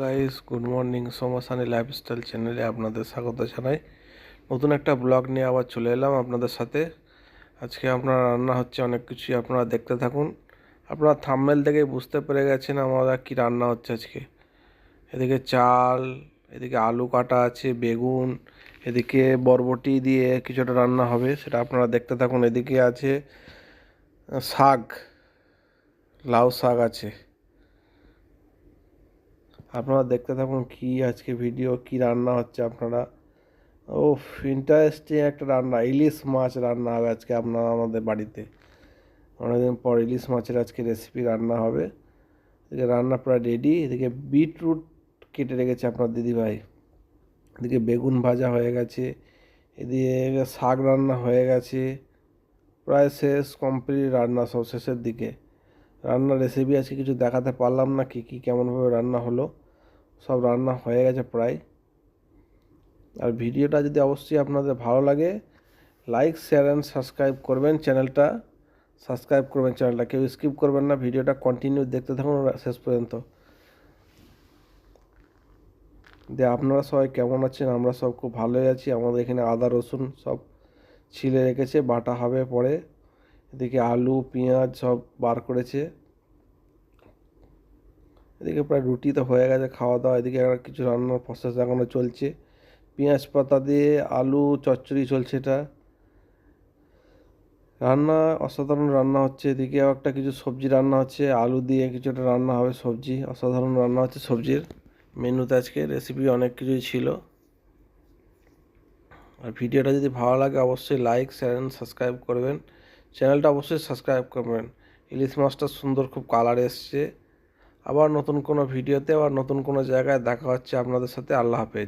Guys good morning Somasani lifestyle চ্যানেলে আপনাদের স্বাগত জানাই। নতুন একটা ব্লগ নিয়ে আবার চলে এলাম আপনাদের সাথে। আজকে আপনার রান্না হচ্ছে অনেক কিছুই আপনারা দেখতে থাকুন। আপনারা থাম্মেল থেকে বুঝতে পেরে গেছেন আমরা কি রান্না হচ্ছে আজকে। এদিকে চাল, এদিকে আলু কাটা আছে, বেগুন, এদিকে বরবটি দিয়ে কিছুটা রান্না হবে, সেটা আপনারা দেখতে থাকুন। এদিকে আছে শাক, লাউ শাক আছে। আপনারা দেখতে থাকুন কি আজকে ভিডিও কি রান্না হচ্ছে আপনারা। ও ইন্টারেস্টিং একটা রান্না, ইলিশ মাছ রান্না হবে আজকে আপনারা আমাদের বাড়িতে। অনেকদিন পর ইলিশ মাছের আজকে রেসিপি রান্না হবে। এদিকে রান্না প্রায় রেডি এদিকে বিটরুট কেটে রেখেছে আপনার দিদিভাই। এদিকে বেগুন ভাজা হয়ে গেছে, এদিকে শাক রান্না হয়ে গেছে। প্রায় শেষ কমপ্লিট রান্না সব শেষের দিকে। রান্নার রেসিপি আজকে কিছু দেখাতে পারলাম না, কী কী, কেমনভাবে রান্না হলো। সব রান্না হয়ে গেছে প্রায়। আর ভিডিওটা যদি অবশ্যই আপনাদের ভালো লাগে লাইক শেয়ার অ্যান্ড সাবস্ক্রাইব করবেন চ্যানেলটা সাবস্ক্রাইব করবেন চ্যানেলটা কেউ স্কিপ করবেন না, ভিডিওটা কন্টিনিউ দেখতে থাকুন শেষ পর্যন্ত। যে আপনারা সবাই কেমন আছেন? আমরা সব খুব ভালোই আছি। আমাদের এখানে আদা, রসুন সব ছিলে রেখেছে, বাটা হবে পরে। এদিকে আলু, পেঁয়াজ সব বার করেছে। এদিকে প্রায় রুটি তো হয়ে গেছে খাওয়া দাওয়া এদিকে কিছু রান্নার প্রসেস এখনও চলছে। পেঁয়াজ পাতা দিয়ে আলু, চচ্চড়ি চলছে এটা। রান্না, অসাধারণ রান্না হচ্ছে। এদিকে একটা কিছু সবজি রান্না হচ্ছে। আলু দিয়ে কিছুটা রান্না হবে সবজি। অসাধারণ রান্না হচ্ছে সবজির। মেনুতে আজকে রেসিপি অনেক কিছুই ছিল। আর ভিডিওটা যদি ভালো লাগে, অবশ্যই লাইক শেয়ার অ্যান্ড সাবস্ক্রাইব করবেন। চ্যানেলটা অবশ্যই সাবস্ক্রাইব করবেন। ইলিশ মাছটা সুন্দর, খুব কালার এসছে। আবার নতুন কোনো ভিডিওতে, আবার নতুন কোনো জায়গায় দেখা হচ্ছে আপনাদের সাথে। আল্লাহ হাফেজ।